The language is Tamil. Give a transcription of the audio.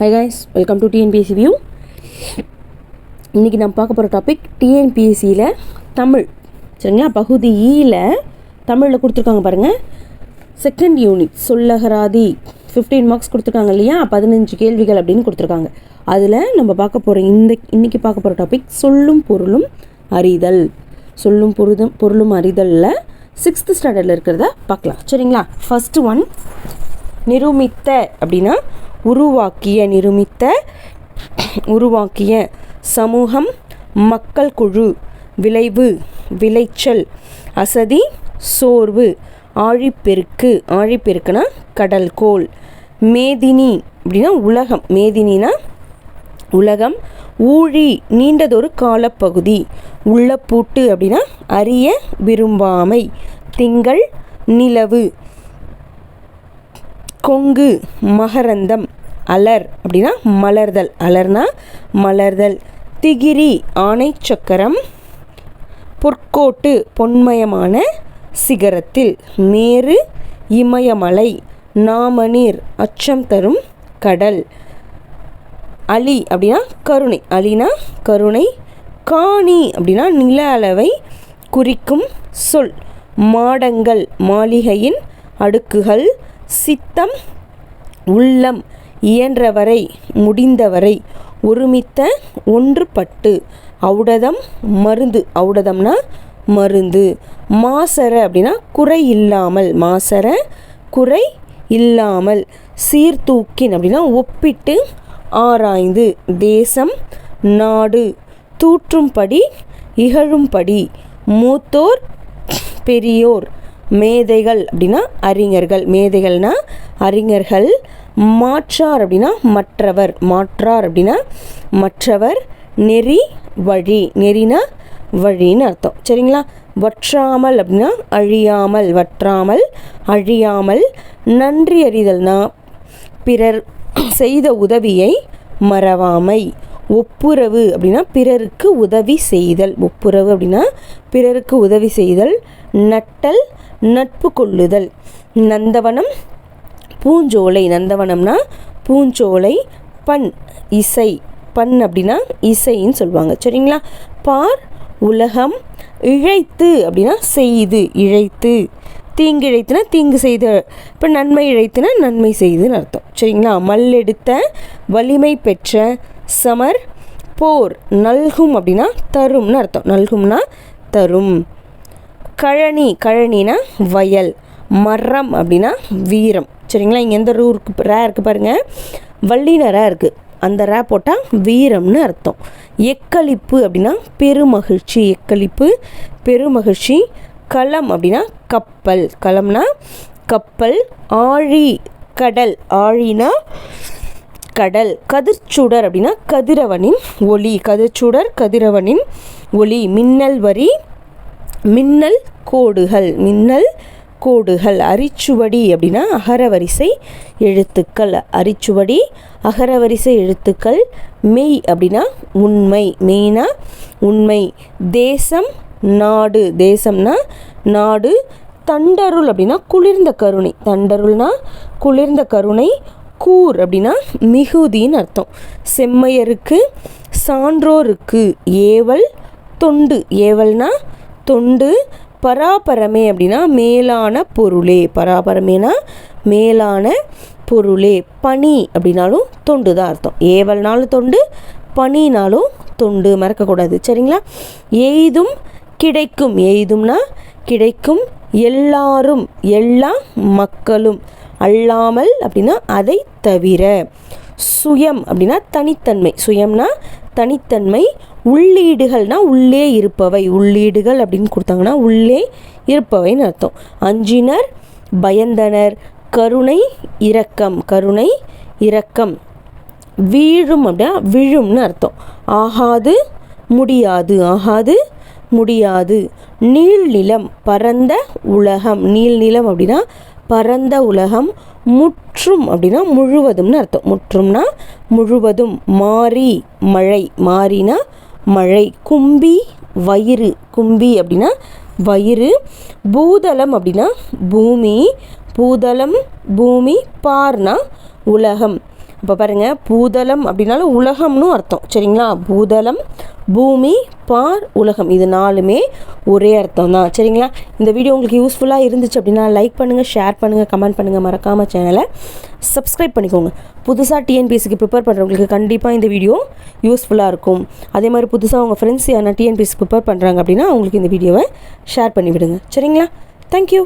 Hi guys welcome to TNPSC view இன்றைக்கி நம்ம பார்க்க போகிற டாபிக் டிஎன்பிஎஸ்சியில் தமிழ். சரிங்களா? பகுதி ஈயில் தமிழில் கொடுத்துருக்காங்க பாருங்கள் செகண்ட் யூனிட் சொல்லகராதி. ஃபிஃப்டீன் மார்க்ஸ் கொடுத்துருக்காங்க இல்லையா? பதினஞ்சு கேள்விகள் அப்படின்னு கொடுத்துருக்காங்க. அதில் நம்ம பார்க்க போகிற இந்த இன்றைக்கி பார்க்க போகிற டாபிக் சொல்லும் பொருளும் அறிதல். சொல்லும் பொருதும் பொருளும் அறிதலில் சிக்ஸ்த்து ஸ்டாண்டர்டில் இருக்கிறத பார்க்கலாம். சரிங்களா? ஃபஸ்ட்டு ஒன் நிரூமித்த அப்படின்னா உருவாக்கிய நிருமித்த உருவாக்கிய சமூகம் மக்கள் குழு விளைவு விளைச்சல் அசதி சோர்வு ஆழிப்பெருக்கு ஆழிப்பெருக்குனா கடல்கோள் மேதினி அப்படின்னா உலகம். மேதினா உலகம். ஊழி நீண்டதொரு காலப்பகுதி. உள்ளப்பூட்டு அப்படின்னா அறிய விரும்பாமை. திங்கள் நிலவு. கொங்கு மகரந்தம் அலர் அப்படின்னா மலர்தல். அலர்னா மலர்தல். திகிரி ஆணை சக்கரம். பொற்கோட்டு பொன்மயமான சிகரத்தில். மேரு இமயமலை. நாமநீர் அச்சம் தரும் கடல். அலி அப்படின்னா கருணை. அலினா கருணை. காணி அப்படின்னா நில அளவை குறிக்கும் சொல். மாடங்கள் மாளிகையின் அடுக்குகள். சித்தம் உள்ளம் இயன்றவரை முடிந்தவரை ஒருமித்த ஒன்றுபட்டு ஔடதம் மருந்து. ஔடதம்னா மருந்து. மாசர அப்படின்னா குறை இல்லாமல். மாசர குறை இல்லாமல். சீர்தூக்கின் அப்படின்னா ஒப்பிட்டு ஆராய்ந்து. தேசம் நாடு தூற்றும்படி இகழும்படி. மூத்தோர் பெரியோர். மேதைகள் அப்படின்னா அறிஞர்கள். மேதைகள்னா அறிஞர்கள் மாற்றார் அப்படின்னா மற்றவர். மாற்றார் அப்படின்னா மற்றவர் நெறி வழி. நெறினா வழின்னு அர்த்தம். சரிங்களா? வற்றாமல் அப்படின்னா அழியாமல். வற்றாமல் அழியாமல் நன்றி அறிதல்னா பிறர் செய்த உதவியை மறவாமை. ஒப்புரவு அப்படின்னா பிறருக்கு உதவி செய்தல். ஒப்புரவு அப்படின்னா பிறருக்கு உதவி செய்தல் நட்டல் நட்பு கொள்ளுதல். நந்தவனம் பூஞ்சோலை. நந்தவனம்னா பூஞ்சோலை பண் இசை. பண் அப்படின்னா இசைன்னு சொல்லுவாங்க. சரிங்களா? பார் உலகம் இழைத்து அப்படின்னா செய்து இழைத்து. தீங்கு இழைத்துனா தீங்கு செய்த. இப்போ நன்மை இழைத்துனா நன்மை செய்துன்னு அர்த்தம். சரிங்களா? மல்லெடுத்த வலிமை பெற்ற சமர் போர் நல்கும் அப்படின்னா தரும்னு அர்த்தம். நல்கும்னா தரும். கழனி கழனினா வயல். மரம் அப்படின்னா வீரம். சரிங்களா? இங்கே எந்த ரூ இருக்கு ரே இருக்குது பாருங்கள் வள்ளின ரே இருக்குது அந்த ரே போட்டால் வீரம்னு அர்த்தம். எக்களிப்பு அப்படின்னா பெருமகிழ்ச்சி. எக்களிப்பு பெருமகிழ்ச்சி. களம் அப்படின்னா கப்பல். களம்னா கப்பல் ஆழி கடல். ஆழினா கடல் கதிர்ச்சுடர் அப்படின்னா கதிரவனின் ஒளி. கதிர்ச்சுடர் கதிரவனின் ஒளி. மின்னல் வரி மின்னல் கோடுகள். மின்னல் கோடுகள். அரிச்சுவடி அப்படின்னா அகரவரிசை எழுத்துக்கள். அரிச்சுவடி அகரவரிசை எழுத்துக்கள். மெய் அப்படின்னா உண்மை. மெய்னா உண்மை. தேசம் நாடு. தேசம்னா நாடு. தண்டருள் அப்படின்னா குளிர்ந்த கருணை. தண்டருள்னா குளிர்ந்த கருணை. கூர் அப்படின்னா மிகுதின்னு அர்த்தம். செம்மையருக்கு சான்றோருக்கு ஏவல் தொண்டு. ஏவல்னா தொண்டு பராபரமே அப்படின்னா மேலான பொருளே. பராபரமேனா மேலான பொருளே. பனி அப்படின்னாலும் தொண்டு தான் அர்த்தம். ஏவல்னாலும் தொண்டு பனினாலும் தொண்டு. மறக்கக்கூடாது. சரிங்களா? எய்தும் கிடைக்கும். எய்தும்னா கிடைக்கும். எல்லாரும் எல்லா மக்களும். அல்லாமல் அப்படின்னா அதை தவிர. சுயம் அப்படின்னா தனித்தன்மை. சுயம்னா தனித்தன்மை. உள்ளீடுகள்னா உள்ளே இருப்பவை. உள்ளீடுகள் அப்படின்னு கொடுத்தாங்கன்னா உள்ளே இருப்பவைன்னு அர்த்தம். அஞ்சினர் பயந்தனர் கருணை இரக்கம். கருணை இரக்கம். வீழும் அப்படின்னா விழும்னு அர்த்தம். ஆகாது முடியாது. ஆகாது முடியாது. நீள்நிலம் பரந்த உலகம். நீள்நிலம் அப்படின்னா பரந்த உலகம் முற்றும் அப்படின்னா முழுவதும்னு அர்த்தம். முற்றும்னா முழுவதும் மாறி மழை. மாறினா மழை. கும்பி வயிறு. கும்பி அப்படின்னா வயிறு. பூதலம் அப்படின்னா பூமி. பூதலம் பூமி. பார்னா உலகம். இப்போ பாருங்கள் பூதளம் அப்படின்னாலும் உலகம்னு அர்த்தம். சரிங்களா? பூதலம் பூமி பார் உலகம். இது நாலுமே ஒரே அர்த்தம் தான் சரிங்களா? இந்த வீடியோ உங்களுக்கு யூஸ்ஃபுல்லாக இருந்துச்சு அப்படின்னா லைக் பண்ணுங்கள் ஷேர் பண்ணுங்கள் கமெண்ட் பண்ணுங்கள் மறக்காமல் சேனலை சப்ஸ்கிரைப் பண்ணிக்கோங்க. புதுசாக டிஎன்பிஎஸ்சிக்கு ப்ரிப்பேர் பண்ணுறவங்களுக்கு கண்டிப்பாக இந்த வீடியோ யூஸ்ஃபுல்லாக இருக்கும். அதே மாதிரி புதுசாக உங்கள் ஃப்ரெண்ட்ஸ் யாரா டிஎன்பிஎஸ்சி ப்ரிப்பேர் பண்ணுறாங்க அப்படின்னா அவங்களுக்கு இந்த வீடியோவை ஷேர் பண்ணி விடுங்க சரிங்களா தேங்க்யூ